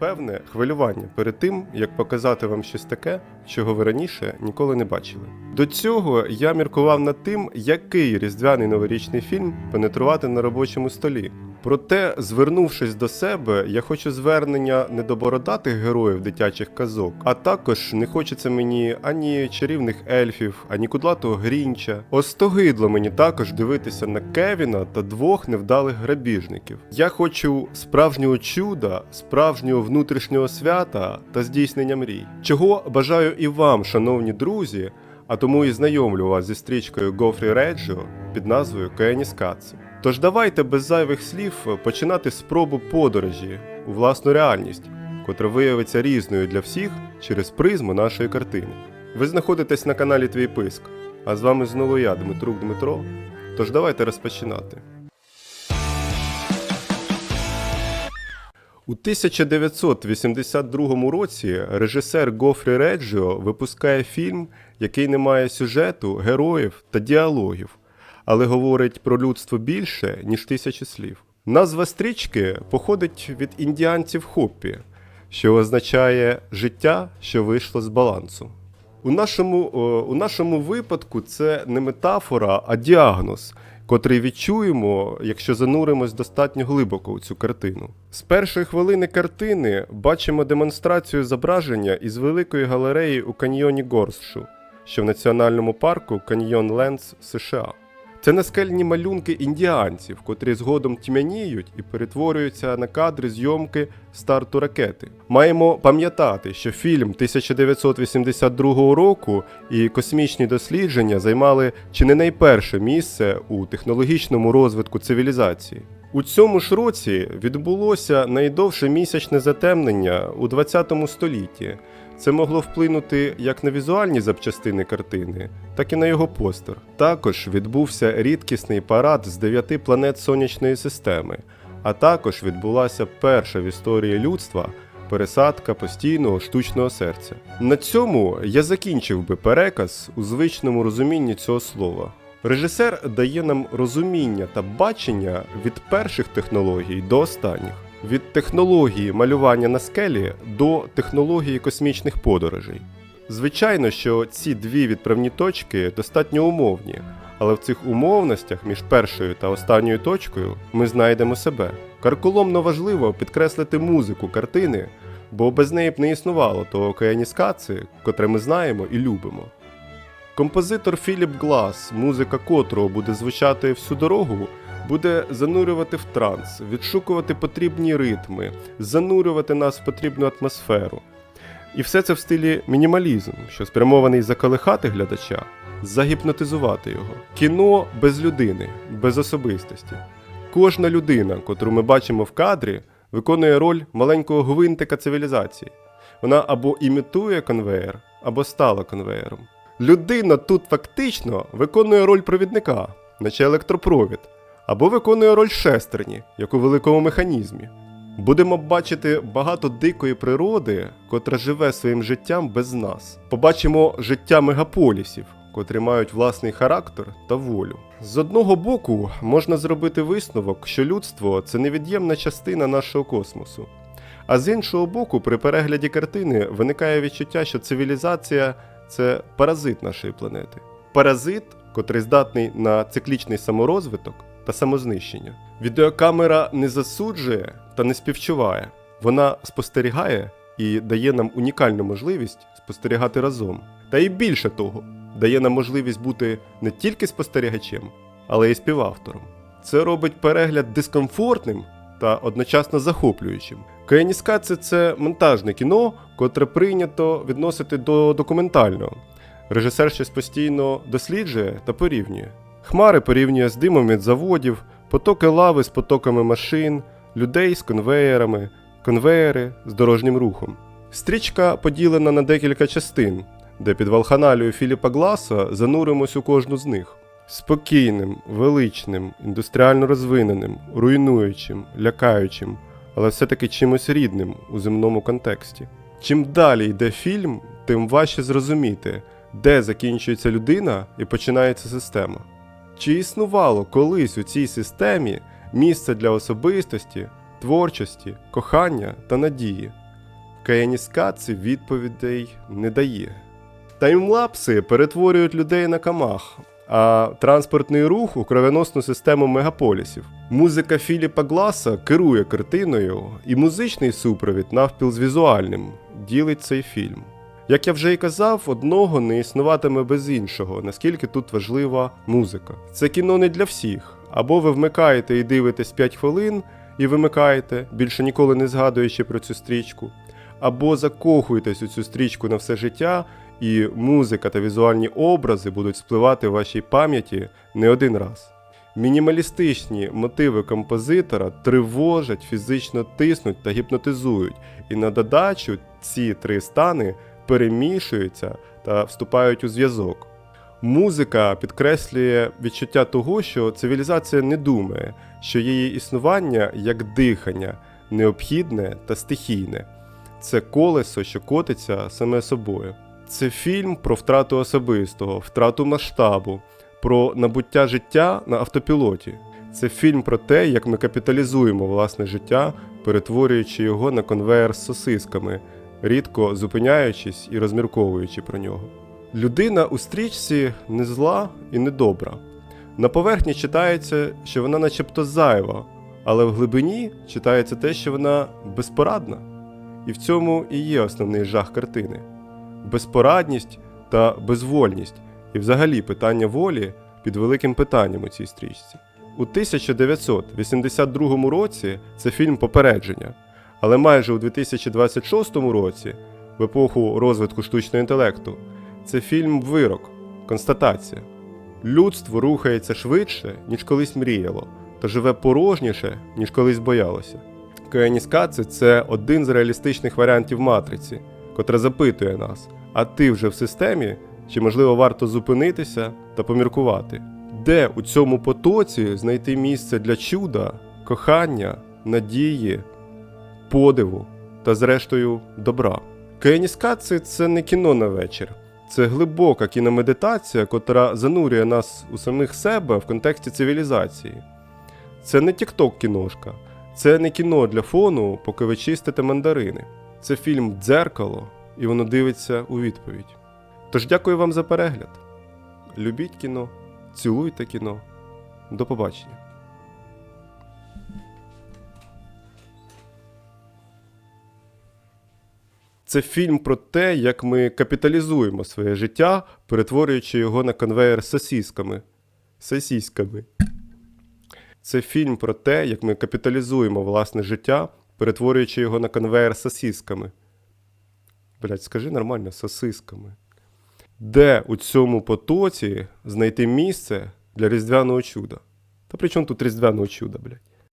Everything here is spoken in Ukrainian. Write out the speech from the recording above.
певне хвилювання перед тим, як показати вам щось таке, чого ви раніше ніколи не бачили. До цього я міркував над тим, який різдвяний новорічний фільм пенетрувати на робочому столі. Проте, звернувшись до себе, я хочу звернення не до бородатих героїв дитячих казок, а також не хочеться мені ані чарівних ельфів, ані кудлатого грінча. Остогидло мені також дивитися на Кевіна та двох невдалих грабіжників. Я хочу справжнього чуда, справжнього внутрішнього свята та здійснення мрій. Чого бажаю і вам, шановні друзі, а тому і знайомлю вас зі стрічкою Гофрі Реджіо під назвою Кеніс Катсі. Тож давайте без зайвих слів починати спробу подорожі у власну реальність, котра виявиться різною для всіх через призму нашої картини. Ви знаходитесь на каналі Твій Писк, а з вами знову я, Дмитрук Дмитро. Тож давайте розпочинати. У 1982 році режисер Гофрі Реджіо випускає фільм, який не має сюжету, героїв та діалогів, але говорить про людство більше, ніж тисячі слів. Назва стрічки походить від індіанців Хоппі, що означає життя, що вийшло з балансу. У нашому, у нашому випадку це не метафора, а діагноз, котрий відчуємо, якщо зануримось достатньо глибоко у цю картину. З першої хвилини картини бачимо демонстрацію зображення із великої галереї у каньйоні Горсшу, що в національному парку Каньйон Лендс США. Це наскельні малюнки індіанців, котрі згодом тьмяніють і перетворюються на кадри зйомки старту ракети. Маємо пам'ятати, що фільм 1982 року і космічні дослідження займали чи не найперше місце у технологічному розвитку цивілізації. У цьому ж році відбулося найдовше місячне затемнення у 20 столітті. Це могло вплинути як на візуальні запчастини картини, так і на його постер. Також відбувся рідкісний парад з дев'яти планет сонячної системи, а також відбулася перша в історії людства пересадка постійного штучного серця. На цьому я закінчив би переказ у звичному розумінні цього слова. Режисер дає нам розуміння та бачення від перших технологій до останніх від технології малювання на скелі до технології космічних подорожей. Звичайно, що ці дві відправні точки достатньо умовні, але в цих умовностях між першою та останньою точкою ми знайдемо себе. Карколомно важливо підкреслити музику картини, бо без неї б не існувало того океаніскаци, котре ми знаємо і любимо. Композитор Філіп Глас, музика котрого буде звучати всю дорогу, буде занурювати в транс, відшукувати потрібні ритми, занурювати нас в потрібну атмосферу. І все це в стилі мінімалізм, що спрямований заколихати глядача, загіпнотизувати його. Кіно без людини, без особистості. Кожна людина, котру ми бачимо в кадрі, виконує роль маленького гвинтика цивілізації. Вона або імітує конвеєр, або стала конвеєром. Людина тут фактично виконує роль провідника, наче електропровід, або виконує роль шестерні, як у великому механізмі. Будемо бачити багато дикої природи, котра живе своїм життям без нас. Побачимо життя мегаполісів, котрі мають власний характер та волю. З одного боку, можна зробити висновок, що людство це невід'ємна частина нашого космосу. А з іншого боку, при перегляді картини виникає відчуття, що цивілізація це паразит нашої планети. Паразит, котрий здатний на циклічний саморозвиток та самознищення. Відеокамера не засуджує та не співчуває. Вона спостерігає і дає нам унікальну можливість спостерігати разом. Та й більше того, дає нам можливість бути не тільки спостерігачем, але й співавтором. Це робить перегляд дискомфортним та одночасно захоплюючим. Каєніскація – це монтажне кіно, котре прийнято відносити до документального. Режисер щось постійно досліджує та порівнює. Хмари порівнює з димом від заводів, потоки лави з потоками машин, людей з конвеєрами, конвеєри з дорожнім рухом. Стрічка поділена на декілька частин, де під валханалію Філіпа Гласа зануримось у кожну з них. Спокійним, величним, індустріально розвиненим, руйнуючим, лякаючим, але все-таки чимось рідним у земному контексті. Чим далі йде фільм, тим важче зрозуміти, де закінчується людина і починається система. Чи існувало колись у цій системі місце для особистості, творчості, кохання та надії? Каяніскаці відповідей не дає. Таймлапси перетворюють людей на камах, а транспортний рух у кровеносну систему мегаполісів. Музика Філіпа Гласа керує картиною, і музичний супровід навпіл з візуальним ділить цей фільм. Як я вже і казав, одного не існуватиме без іншого, наскільки тут важлива музика. Це кіно не для всіх. Або ви вмикаєте і дивитесь 5 хвилин і вимикаєте, більше ніколи не згадуючи про цю стрічку, або закохуєтесь у цю стрічку на все життя, і музика та візуальні образи будуть спливати в вашій пам'яті не один раз. Мінімалістичні мотиви композитора тривожать, фізично тиснуть та гіпнотизують, і на додачу ці три стани перемішуються та вступають у зв'язок. Музика підкреслює відчуття того, що цивілізація не думає, що її існування як дихання необхідне та стихійне. Це колесо, що котиться саме собою. Це фільм про втрату особистого, втрату масштабу, про набуття життя на автопілоті. Це фільм про те, як ми капіталізуємо власне життя, перетворюючи його на конвеєр з сосисками, рідко зупиняючись і розмірковуючи про нього. Людина у стрічці не зла і не добра. На поверхні читається, що вона начебто зайва, але в глибині читається те, що вона безпорадна. І в цьому і є основний жах картини безпорадність та безвольність, і взагалі питання волі під великим питанням у цій стрічці. У 1982 році це фільм Попередження, але майже у 2026 році, в епоху розвитку штучного інтелекту, це фільм Вирок, констатація. Людство рухається швидше, ніж колись мріяло, та живе порожніше, ніж колись боялося. Каеніскаци це один з реалістичних варіантів матриці, котра запитує нас: а ти вже в системі? Чи можливо варто зупинитися та поміркувати? Де у цьому потоці знайти місце для чуда, кохання, надії, подиву та, зрештою, добра? Каеніскаци це не кіно на вечір. Це глибока кіномедитація, котра занурює нас у самих себе в контексті цивілізації. Це не тікток кіношка, це не кіно для фону, поки ви чистите мандарини. Це фільм Дзеркало, і воно дивиться у відповідь. Тож дякую вам за перегляд. Любіть кіно, цілуйте кіно. До побачення. Це фільм про те, як ми капіталізуємо своє життя, перетворюючи його на конвеєр з сосісками. Сосісками. Це фільм про те, як ми капіталізуємо власне життя, перетворюючи його на конвеєр з сосісками. Блять, скажи нормально, сосисками. Де у цьому потоці знайти місце для різдвяного чуда? Та при чому тут різдвяного чуда, блядь?